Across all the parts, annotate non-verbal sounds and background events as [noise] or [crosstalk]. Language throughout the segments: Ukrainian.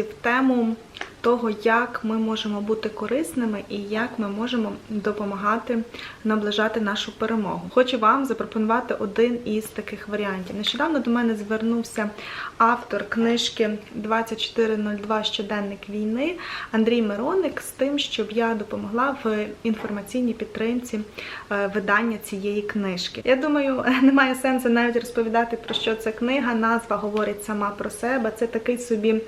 друзі, в тему того, як ми можемо бути корисними і як ми можемо допомагати наближати нашу перемогу. Хочу вам запропонувати один із таких варіантів. Нещодавно до мене звернувся автор книжки 2402 Щоденник війни Андрій Мироник з тим, щоб я допомогла в інформаційній підтримці е, видання цієї книжки. Я думаю, [laughs] немає сенсу навіть розповідати про що ця книга. Назва говорить сама про себе. Це такий собі.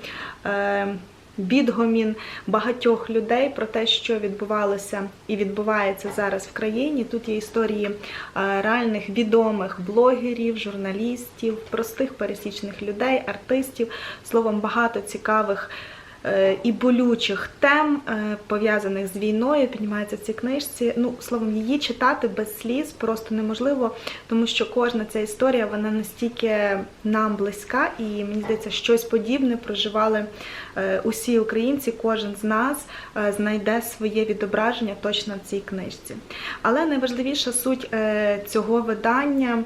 Е, Відгомін багатьох людей про те, що відбувалося і відбувається зараз в країні. Тут є історії е, реальних відомих блогерів, журналістів, простих пересічних людей, артистів. Словом, багато цікавих і болючих тем, е, пов'язаних з війною, піднімається в цій книжці. Ну, словом, її читати без сліз просто неможливо, тому що кожна ця історія вона настільки нам близька, і мені здається, щось подібне проживали е, усі українці. Кожен з нас е, знайде своє відображення точно в цій книжці. Але найважливіша суть цього видання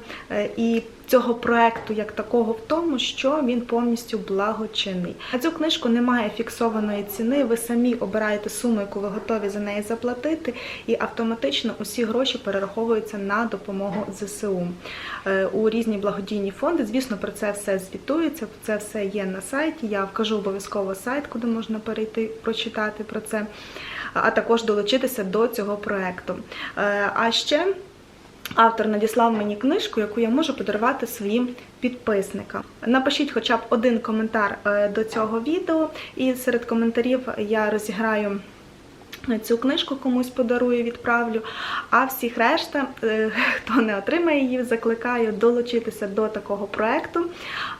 і цього проекту як такого в тому, що він повністю благочинний. На цю книжку немає фіксованої ціни. Ви самі обираєте суму, яку ви готові за неї заплатити, і автоматично усі гроші перераховуються на допомогу ЗСУ Е, у різні благодійні фонди. Звісно, про це все звітується. Це все є на сайті. Я вкажу обов'язково сайт, куди можна перейти прочитати про це, а також долучитися до цього проекту. Е, А ще. Автор надіслав мені книжку, яку я можу подарувати своїм підписникам. Напишіть хоча б один коментар е, до цього відео, і серед коментарів я розіграю. Цю книжку комусь подарую, відправлю. А всіх решта, е, [laughs] хто не отримає її, закликаю долучитися до такого проекту.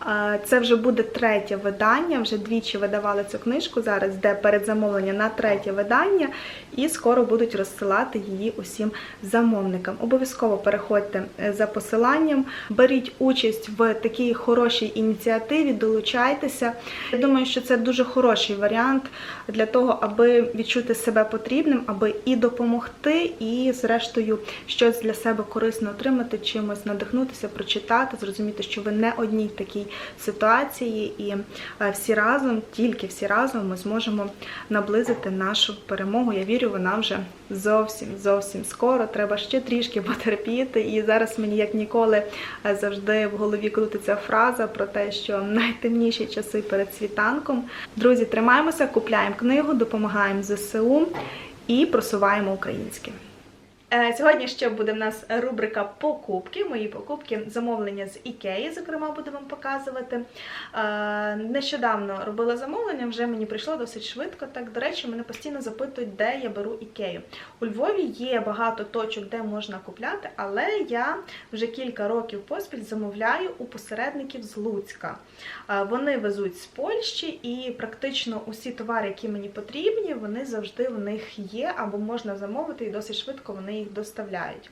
Е, Це вже буде третє видання. Вже двічі видавали цю книжку. Зараз йде передзамовлення на третє видання, і скоро будуть розсилати її усім замовникам. Обов'язково переходьте е, за посиланням, беріть участь в такій хорошій ініціативі, долучайтеся. Я думаю, що це дуже хороший варіант для того, аби відчути себе потрібним, аби і допомогти, і, зрештою, щось для себе корисно отримати, чимось надихнутися, прочитати, зрозуміти, що ви не одній в такій ситуації, і е, всі разом, тільки всі разом, ми зможемо наблизити нашу перемогу. Я вірю, вона вже зовсім зовсім скоро. Треба ще трішки потерпіти. І зараз мені як ніколи е, завжди в голові крутиться фраза про те, що найтемніші часи перед світанком. Друзі, тримаємося, купляємо книгу, допомагаємо ЗСУ і просуваємо українське. Е, Сьогодні ще буде в нас рубрика покупки. Мої покупки, замовлення з Ікеї, зокрема, буду вам показувати. Е, Нещодавно робила замовлення, вже мені прийшло досить швидко. Так, до речі, мене постійно запитують, де я беру Ікею. У Львові є багато точок, де можна купляти, але я вже кілька років поспіль замовляю у посередників з Луцька. Е, Вони везуть з Польщі і практично усі товари, які мені потрібні, вони завжди в них є або можна замовити, і досить швидко вони їх доставляють.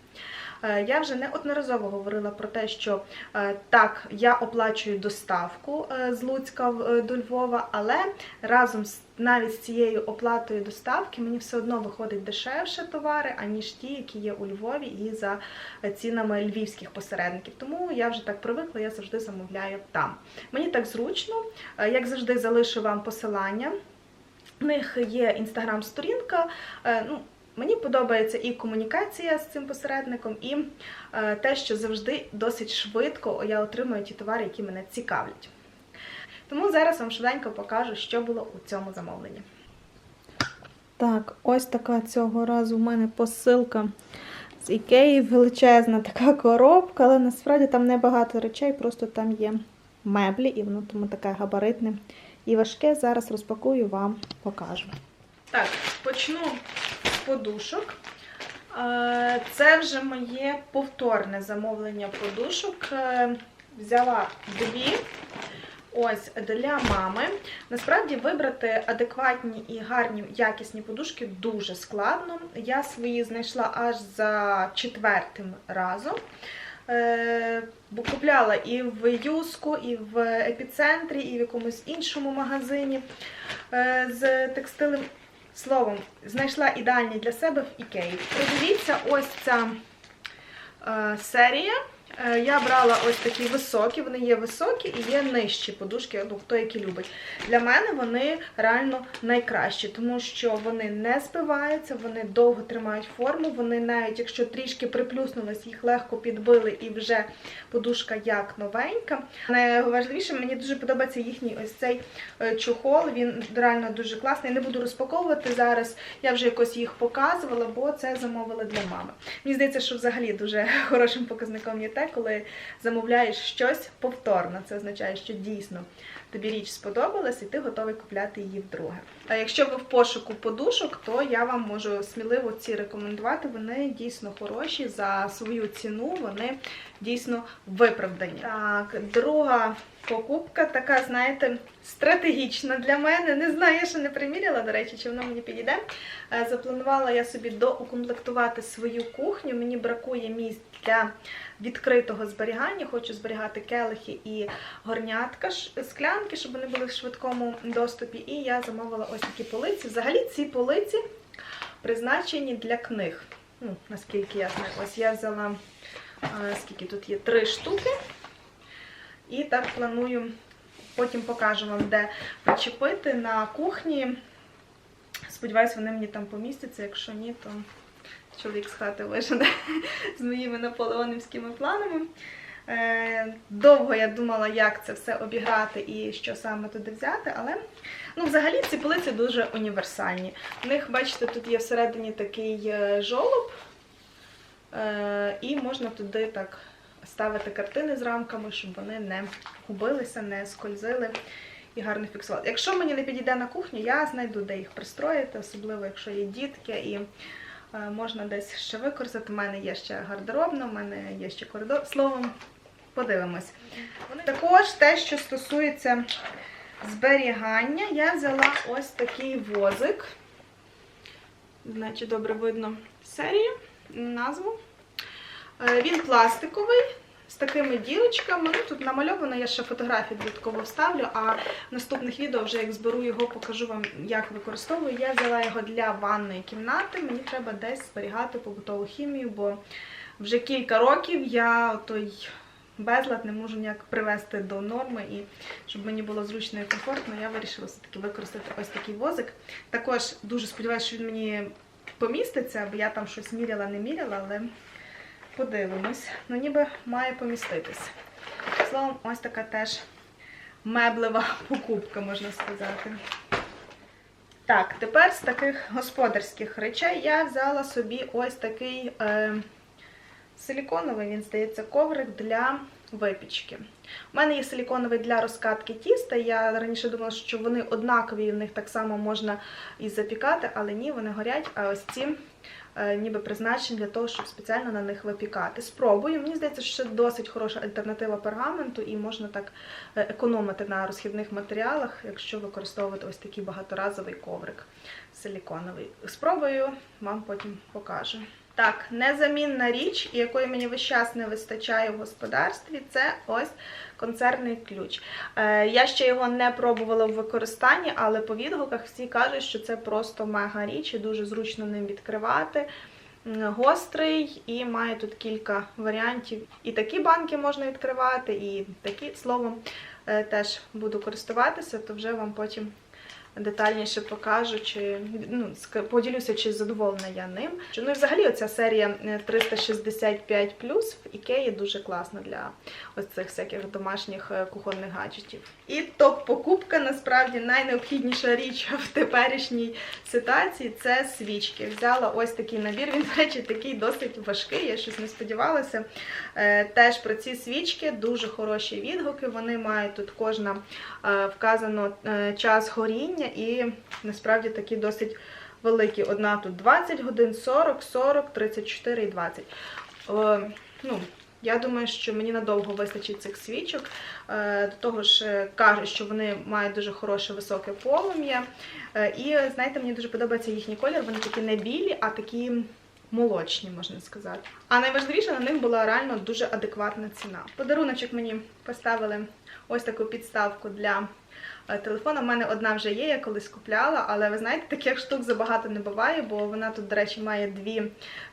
Е, Я вже неодноразово говорила про те, що е, так, я оплачую доставку е, з Луцька до Львова, але разом з навіть з цією оплатою доставки мені все одно виходить дешевше товари, аніж ті, які є у Львові і за цінами львівських посередників. Тому я вже так привикла, я завжди замовляю там. Мені так зручно, як завжди, залишу вам посилання. В них є інстаграм-сторінка. Ну, Мені подобається і комунікація з цим посередником, і е, те, що завжди досить швидко я отримую ті товари, які мене цікавлять. Тому зараз вам швиденько покажу, що було у цьому замовленні. Так, ось така цього разу в мене посилка з Ікеї. Величезна така коробка, але насправді там небагато речей, просто там є меблі, і воно тому таке габаритне і важке. Зараз розпакую вам покажу. Так, почну подушок. Е, Це вже моє повторне замовлення подушок. Е, Взяла дві. Ось для мами. Насправді вибрати адекватні і гарні якісні подушки дуже складно. Я свої знайшла аж за четвертим разом. Е, Бо купляла і в Юску, і в епіцентрі, і в якомусь іншому магазині з текстилем. Словом, знайшла ідеальні для себе в Ікеї. Подивіться, ось ця е, серія. Е, Я брала ось такі високі, вони є високі і є нижчі подушки, ну хто які любить. Для мене вони реально найкращі, тому що вони не збиваються, вони довго тримають форму. Вони навіть якщо трішки приплюснулись, їх легко підбили і вже подушка як новенька. Найважливіше, мені дуже подобається їхній ось цей е, чохол. Він реально дуже класний. Не буду розпаковувати зараз. Я вже якось їх показувала, бо це замовили для мами. Мені здається, що взагалі дуже [laughs] хорошим показником є те, коли замовляєш щось повторно. Це означає, що дійсно тобі річ сподобалась, і ти готовий купляти її вдруге. А якщо ви в пошуку подушок, то я вам можу сміливо ці рекомендувати. Вони дійсно хороші за свою ціну, вони дійсно виправдані. Так, друга покупка така, знаєте, стратегічна для мене. Не знаю, я ще не приміряла, до речі, чи воно мені підійде. Е, Запланувала я собі доукомплектувати свою кухню. Мені бракує місць для відкритого зберігання. Хочу зберігати келихи і горнятка склянки, щоб вони були в швидкому доступі. І я замовила ось такі полиці. Взагалі ці полиці призначені для книг. Ну, наскільки я знаю. Ось я взяла, скільки тут є, три штуки. І так планую, потім покажу вам, де причепити на кухні. Сподіваюсь, вони мені там помістяться. Якщо ні, то чоловік з хати вижене з моїми наполеонівськими планами. Е, Довго я думала, як це все обіграти і що саме туди взяти, але ну, взагалі ці полиці дуже універсальні. В них, бачите, тут є всередині такий е, жолоб, і можна туди так ставити картини з рамками, щоб вони не губилися, не скользили і гарно фіксували. Якщо мені не підійде на кухню, я знайду, де їх пристроїти, особливо якщо є дітки і е, можна десь ще використати. У мене є ще гардеробна, у мене є ще коридор. Словом, подивимось. Також те, що стосується зберігання, я взяла ось такий возик. Значить, добре видно серію, назву. Е, Він пластиковий, з такими дірочками. Ну, Тут намальовано, я ще фотографії додатково вставлю, а в наступних відео, вже як зберу його, покажу вам, як використовую. Я взяла його для ванної кімнати. Мені треба десь зберігати побутову хімію, бо вже кілька років я той безлад не можу ніяк привести до норми. І щоб мені було зручно і комфортно, я вирішила все-таки використати ось такий возик. Також дуже сподіваюся, що він мені поміститься, бо я там щось міряла, не міряла, але подивимось. Ну, ніби має поміститись. Словом, ось така теж меблева покупка, можна сказати. Так, тепер з таких господарських речей я взяла собі ось такий е, силіконовий, він здається, коврик для випічки. У мене є силіконовий для розкатки тіста. Я раніше думала, що вони однакові, в них так само можна і запікати, але ні, вони горять. А ось ці е, ніби призначені для того, щоб спеціально на них випікати. Спробую. Мені здається, що це досить хороша альтернатива пергаменту, і можна так е, економити на розхідних матеріалах, якщо використовувати ось такий багаторазовий коврик силіконовий. Спробую, вам потім покажу. Так, незамінна річ, якої мені весь час не вистачає в господарстві, це ось концертний ключ. Е, я ще його не пробувала в використанні, але по відгуках всі кажуть, що це просто мега річ і дуже зручно ним відкривати. Гострий і має тут кілька варіантів. І такі банки можна відкривати, і такі, словом, е, теж буду користуватися, то вже вам потім детальніше покажу, чи ну, поділюся, чи задоволена я ним. Ну і взагалі оця серія е, 365 в Ікеї дуже класна для ось цих всяких домашніх е, кухонних гаджетів. І топ-покупка насправді найнеобхідніша річ в теперішній ситуації це свічки. Взяла ось такий набір. Він, до речі, такий досить важкий. Я щось не сподівалася. Е, Теж про ці свічки дуже хороші відгуки. Вони мають тут кожна е, вказано е, час горіння, і насправді такі досить великі. Одна тут 20 годин, 40, 40, 34 і 20. Е, Ну, я думаю, що мені надовго вистачить цих свічок. Е, До того ж, е, кажуть, що вони мають дуже хороше високе полум'я. Е, І знаєте, мені дуже подобається їхній колір. Вони такі не білі, а такі молочні, можна сказати. А найважливіше на них була реально дуже адекватна ціна. Подаруночок мені поставили ось таку підставку для е, телефона. У мене одна вже є, я колись купляла, але ви знаєте, таких штук забагато не буває, бо вона тут, до речі, має дві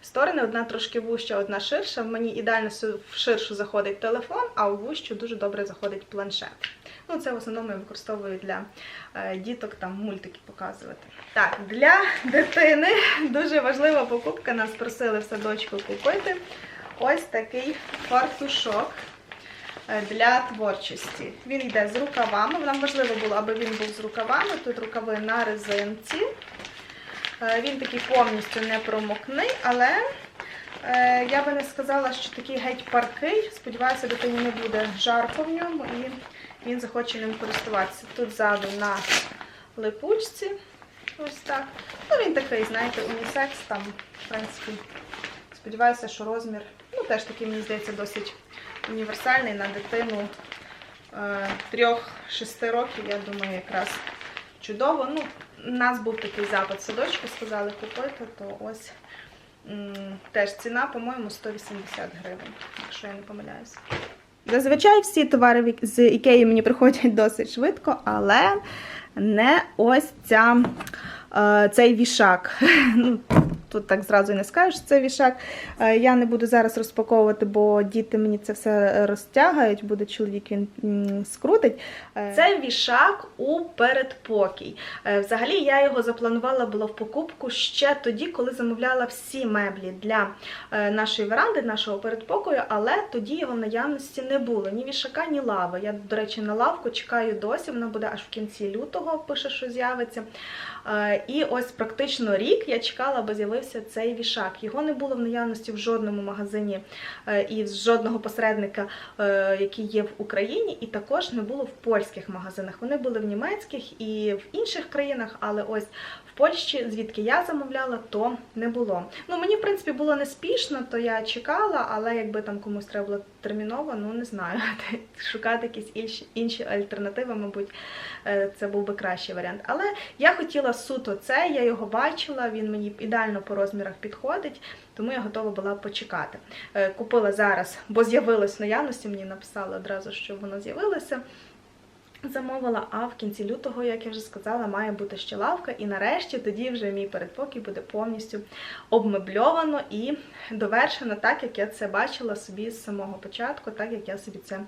сторони: одна трошки вуща, одна ширша. В мені ідеально в ширшу заходить телефон, а у вущу дуже добре заходить планшет. Ну, це в основному я використовую для е, діток там мультики показувати. Так, для дитини дуже важлива покупка. Нас просили в садочку купити ось такий фартушок для творчості. Він йде з рукавами. Нам важливо було, аби він був з рукавами. Тут рукави на резинці. Е, Він такий повністю не промокний, але е, я би не сказала, що такий геть паркий. Сподіваюся, дитині не буде жарко в ньому і він захоче ним користуватися. Тут ззаду на липучці. Ось так. Ну, він такий, знаєте, унісекс там, в принципі. Сподіваюся, що розмір, ну, теж такий, мені здається, досить універсальний на дитину е, 3-6 років, я думаю, якраз чудово. Ну, у нас був такий запит в садочку, сказали купити, то ось теж ціна, по-моєму, 180 гривень, якщо я не помиляюся. Зазвичай всі товари з Ікеї мені приходять досить швидко, але не ось ця, е, цей вішак. [laughs] Тут так зразу і не скажеш, що це вішак. Е, Я не буду зараз розпаковувати, бо діти мені це все розтягають, буде чоловік він скрутить. Е, Це вішак у передпокій. Е, Взагалі я його запланувала було в покупку ще тоді, коли замовляла всі меблі для нашої веранди, нашого передпокою, але тоді його в наявності не було. Ні вішака, ні лави. Я, до речі, на лавку чекаю досі, вона буде аж в кінці лютого, пише, що з'явиться. Е, І ось практично рік я чекала, аби з'явився цей вішак. Його не було в наявності в жодному магазині е, і з жодного посередника, е, який є в Україні, і також не було в польських магазинах. Вони були в німецьких і в інших країнах, але ось Польщі, звідки я замовляла, то не було. Ну мені в принципі було не спішно, то я чекала, але якби там комусь треба було терміново, ну не знаю, [laughs] шукати якісь інші, інші альтернативи, мабуть, е, це був би кращий варіант. Але я хотіла суто це, я його бачила, він мені ідеально по розмірах підходить, тому я готова була почекати. Е, Купила зараз, бо з'явилось в наявності, мені написали одразу, що воно з'явилося. Замовила, а в кінці лютого, як я вже сказала, має бути ще лавка, і нарешті тоді вже мій передпокій буде повністю обмебльовано і довершено так, як я це бачила собі з самого початку, так як я собі це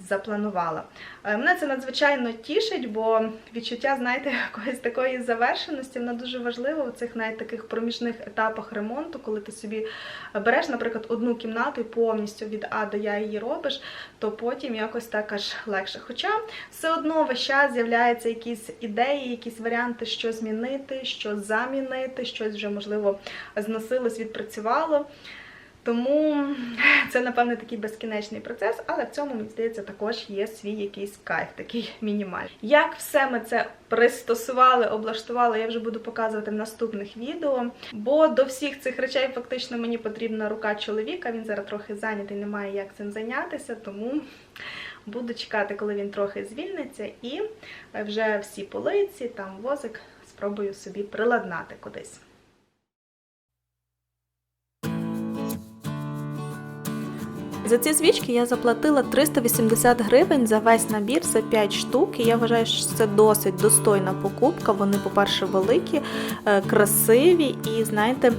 запланувала. Е, Мене це надзвичайно тішить, бо відчуття, знаєте, [laughs] якоїсь такої завершеності, воно дуже важливо в цих навіть таких проміжних етапах ремонту, коли ти собі береш, наприклад, одну кімнату і повністю від А до Я її робиш, то потім якось так аж легше. Хоча все одно весь час з'являються якісь ідеї, якісь варіанти, що змінити, що замінити, щось вже, можливо, зносилось, відпрацювало. Тому це, напевне, такий безкінечний процес, але в цьому, мені здається, також є свій якийсь кайф, такий мінімальний. Як все ми це пристосували, облаштували, я вже буду показувати в наступних відео. Бо до всіх цих речей фактично мені потрібна рука чоловіка. Він зараз трохи зайнятий, немає як цим зайнятися, тому буду чекати, коли він трохи звільниться, і вже всі полиці, там возик спробую собі приладнати кудись. За ці свічки я заплатила 380 гривень за весь набір за 5 штук. І я вважаю, що це досить достойна покупка. Вони, по-перше, великі, е, красиві і, знаєте,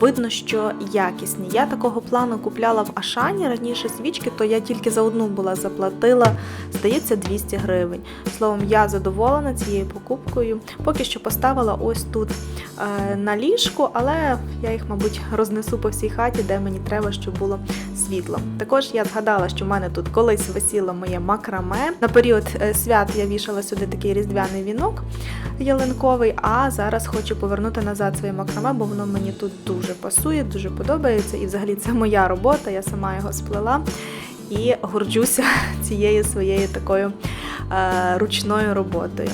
видно, що якісні. Я такого плану купляла в Ашані раніше свічки, то я тільки за одну була заплатила, здається, 200 гривень. Словом, я задоволена цією покупкою. Поки що поставила ось тут на ліжку, але я їх, мабуть, рознесу по всій хаті, де мені треба, щоб було світло. Також я згадала, що в мене тут колись висіло моє макраме. На період е, свят я вішала сюди такий різдвяний вінок ялинковий, а зараз хочу повернути назад своє макраме, бо воно мені тут дуже пасує, дуже подобається. І взагалі це моя робота, я сама його сплела. І горджуся [laughs] цією своєю такою е, ручною роботою.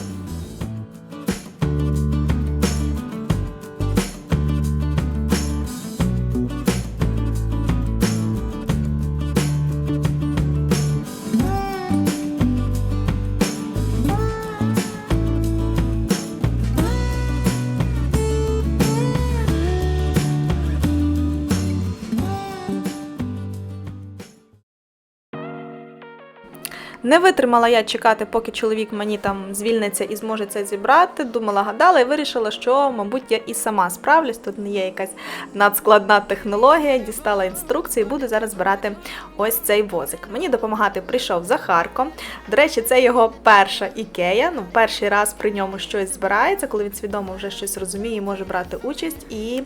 Не витримала я чекати, поки чоловік мені там звільниться і зможе це зібрати. Думала, гадала і вирішила, що, мабуть, я і сама справлюсь. Тут не є якась надскладна технологія. Дістала інструкцію і буду зараз збирати ось цей возик. Мені допомагати прийшов Захарко. До речі, це його перша ікея. Ну, перший раз при ньому щось збирається, коли він свідомо вже щось розуміє може брати участь. І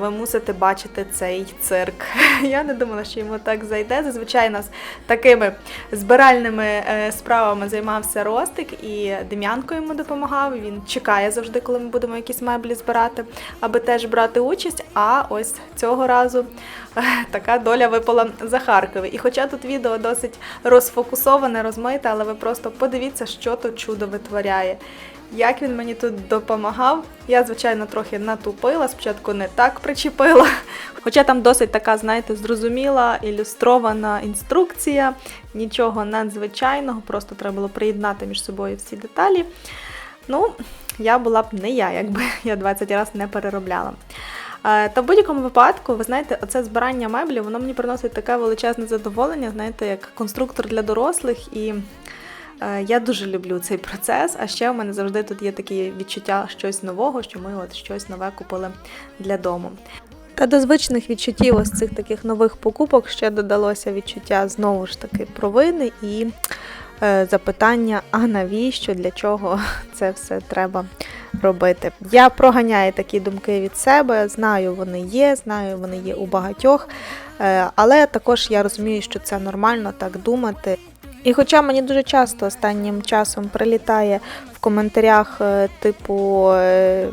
ви мусите бачити цей цирк. [laughs] Я не думала, що йому так зайде. Зазвичай нас такими збиральними е, справами займався Ростик, і Дем'янко йому допомагав. Він чекає завжди, коли ми будемо якісь меблі збирати, аби теж брати участь. А ось цього разу е, така доля випала Захаркові. І хоча тут відео досить розфокусоване, розмите, але ви просто подивіться, що то чудо витворяє. Як він мені тут допомагав, я, звичайно, трохи натупила, спочатку не так причепила. [laughs] Хоча там досить така, знаєте, зрозуміла, ілюстрована інструкція, нічого надзвичайного, просто треба було приєднати між собою всі деталі. Ну, я була б не я, якби [laughs] я 20 разів не переробляла. Е, Та в будь-якому випадку, ви знаєте, оце збирання меблів, воно мені приносить таке величезне задоволення, знаєте, як конструктор для дорослих. І я дуже люблю цей процес. А ще у мене завжди тут є такі відчуття щось нового, що ми от щось нове купили для дому. Та до звичних відчуттів ось цих таких нових покупок ще додалося відчуття знову ж таки провини і е, запитання, а навіщо, для чого [laughs] це все треба робити. Я проганяю такі думки від себе, знаю, вони є, знаю, вони є у багатьох, е, але також я розумію, що це нормально так думати. І хоча мені дуже часто останнім часом прилітає в коментарях, е, типу, е,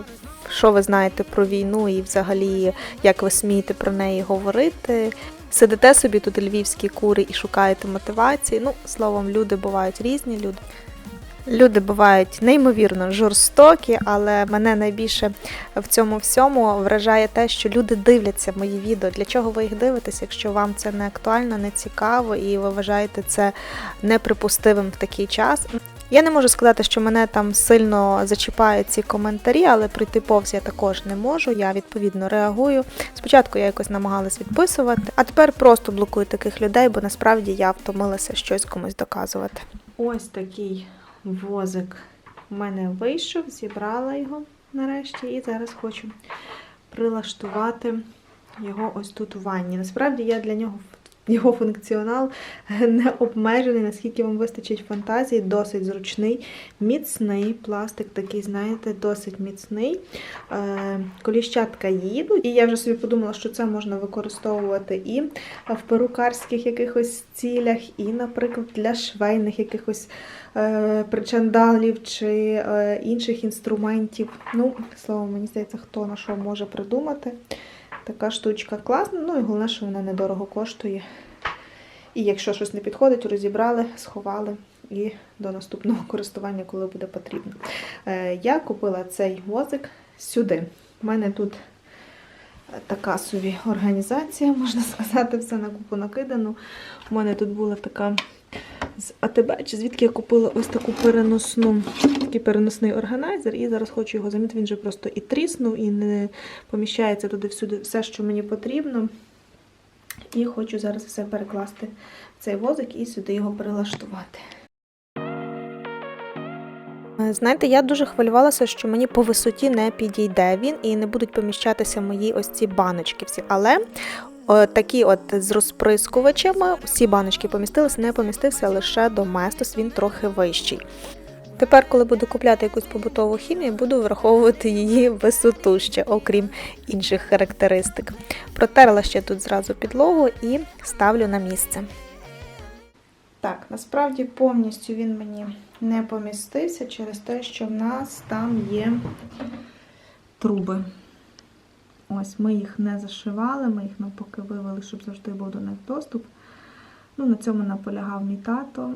що ви знаєте про війну і взагалі як ви смієте про неї говорити. Сидите собі тут львівські кури і шукаєте мотивації. Ну, словом, люди бувають різні люди. Люди бувають неймовірно жорстокі, але мене найбільше в цьому всьому вражає те, що люди дивляться мої відео. Для чого ви їх дивитесь, якщо вам це не актуально, не цікаво і ви вважаєте це неприпустивим в такий час? Я не можу сказати, що мене там сильно зачіпають ці коментарі, але прийти повз я також не можу. Я відповідно реагую. Спочатку я якось намагалась відписувати, а тепер просто блокую таких людей, бо насправді я втомилася щось комусь доказувати. Ось такий возик у мене вийшов, зібрала його нарешті, і зараз хочу прилаштувати його ось тут у ванні. Насправді я для нього його функціонал не обмежений, наскільки вам вистачить фантазії, досить зручний, міцний пластик, такий, знаєте, досить міцний. Е, Коліщатка їдуть. І я вже собі подумала, що це можна використовувати і в перукарських якихось цілях, і, наприклад, для швейних якихось е, причандалів чи е, інших інструментів. Ну, словом, мені здається, хто на що може придумати. Така штучка класна, ну і головне, що вона недорого коштує. І якщо щось не підходить, розібрали, сховали і до наступного користування, коли буде потрібно. Е, Я купила цей возик сюди. У мене тут така собі організація, [laughs] можна сказати, все на купу накидано. У мене тут була така з АТБ, чи звідки я купила ось таку переносну, такий переносний органайзер, і зараз хочу його замінити. Він вже просто і тріснув, і не поміщається туди всюди все, що мені потрібно. І хочу зараз все перекласти в цей возик і сюди його прилаштувати. Е, Знаєте, я дуже хвилювалася, що мені по висоті не підійде він і не будуть поміщатися мої ось ці баночки всі. Але такі от з розприскувачами всі баночки помістились, не помістився лише доместос, він трохи вищий. Тепер, коли буду купляти якусь побутову хімію, буду враховувати її висоту ще, окрім інших характеристик. Протерла ще тут зразу підлогу і ставлю на місце. Так, насправді повністю він мені не помістився через те, що в нас там є труби. Ось ми їх не зашивали, ми їх навпаки вивели, щоб завжди був до них доступ. Ну, на цьому наполягав мій тато.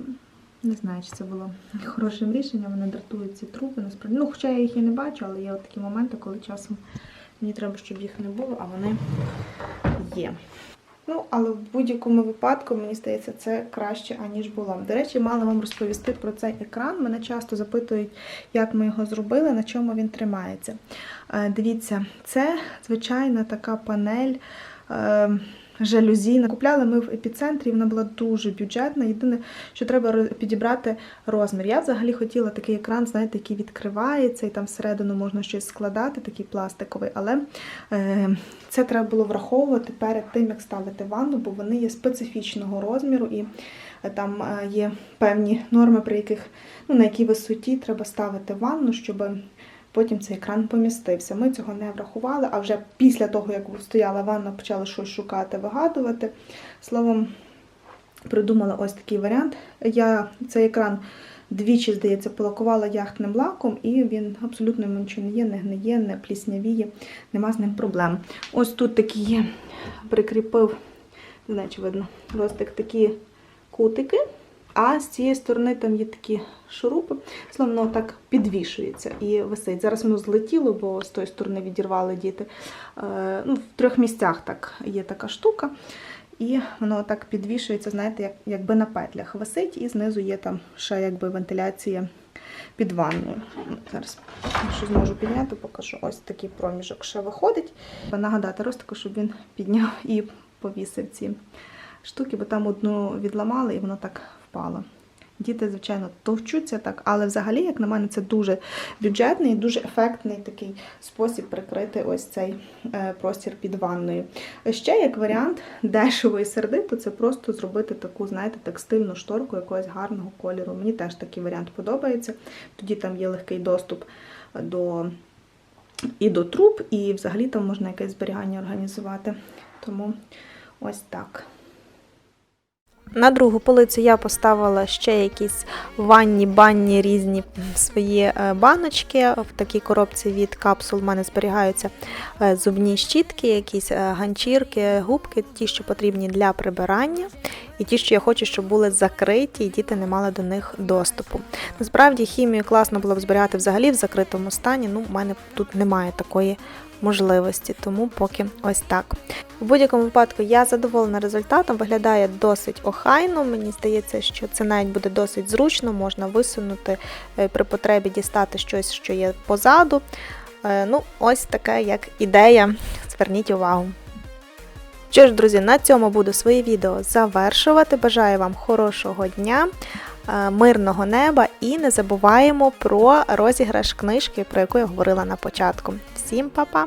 Не знаю, чи це було хорошим рішенням, вони дратують ці трупи, Насправді. Ну, хоча я їх і не бачу, але є такі моменти, коли часом мені треба, щоб їх не було, а вони є. Ну, але в будь-якому випадку, мені здається, це краще, аніж було. До речі, мала вам розповісти про цей екран. Мене часто запитують, як ми його зробили, на чому він тримається. Е, Дивіться, це звичайна така панель. Жалюзі. Купляли ми в епіцентрі, вона була дуже бюджетна. Єдине, що треба підібрати розмір. Я взагалі хотіла такий екран, знаєте, який відкривається, і там всередину можна щось складати, такий пластиковий, але е, це треба було враховувати перед тим, як ставити ванну, бо вони є специфічного розміру і е, там е, є певні норми, при яких ну, на якій висоті треба ставити ванну, щоб потім цей екран помістився. Ми цього не врахували, а вже після того, як стояла ванна, почали щось шукати, вигадувати. Словом, придумала ось такий варіант. Я цей екран двічі, здається, полакувала яхтним лаком, і він абсолютно йому нічого не є, не гниє, не пліснявіє, нема з ним проблем. Ось тут такі є, прикріпив, не знаю, чи видно, Ростик такі кутики. А з цієї сторони там є такі шурупи, словно так підвішується і висить. Зараз воно злетіло, бо з тої сторони відірвали діти. Е, ну, в трьох місцях так є така штука. І воно так підвішується, знаєте, як, якби на петлях висить, і знизу є там ще якби вентиляція під ванною. Зараз, якщо зможу підняти, покажу. Ось такий проміжок ще виходить. Нагадати Ростику, щоб він підняв і повісив ці штуки, бо там одну відламали і воно так впало. Діти, звичайно, товчуться так, але взагалі, як на мене, це дуже бюджетний, дуже ефектний такий спосіб прикрити ось цей е, простір під ванною. Ще як варіант дешево і сердито, це просто зробити таку, знаєте, текстильну шторку якогось гарного кольору. Мені теж такий варіант подобається. Тоді там є легкий доступ до і до труб, і взагалі там можна якесь зберігання організувати. Тому ось так. На другу полицю я поставила ще якісь ванні, банні різні свої е, баночки. В такій коробці від капсул в мене зберігаються е, зубні щітки, якісь е, ганчірки, губки, ті, що потрібні для прибирання, і ті, що я хочу, щоб були закриті, і діти не мали до них доступу. Насправді хімію класно було б зберігати взагалі в закритому стані. Ну, в мене тут немає такої можливості, тому поки ось так. У будь-якому випадку я задоволена результатом, виглядає досить охайно. Мені здається, що це навіть буде досить зручно, можна висунути е, при потребі дістати щось, що є позаду. Е, Ну, ось таке як ідея. Зверніть увагу. Що ж, друзі, на цьому буду своє відео завершувати. Бажаю вам хорошого дня, е, мирного неба і не забуваємо про розіграш книжки, про яку я говорила на початку. Всім па-па!